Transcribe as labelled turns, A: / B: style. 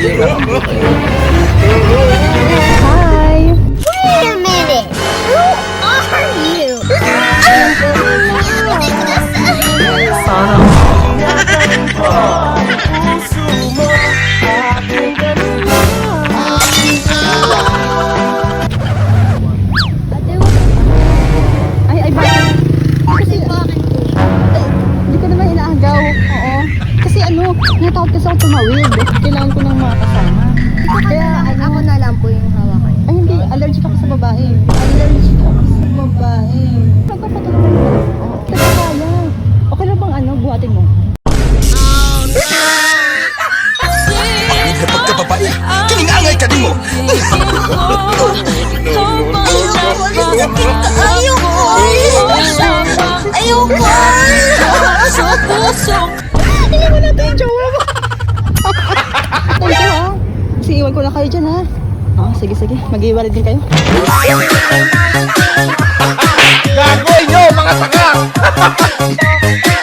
A: Yeah. Natakot kasi ako tumawid. Kailangan ko ng mga kasama. Kaya, ano,
B: Ako na lang po yung hawakan.
A: ay hindi, allergic ako sa babae. Allergic ako sa babae. Nagpapatulungan ko. Kasi kaya. Okay lang bang ano, buhatin mo?
C: Hindi pagkababae, kiningangay ka din mo.
B: Ayoko! Ayoko!
A: Iwan mo natin yung jowa mo. iwan ko na kayo dyan ha. Oo, oh, sige sige. mag din kayo. Gago inyo, mga sanga!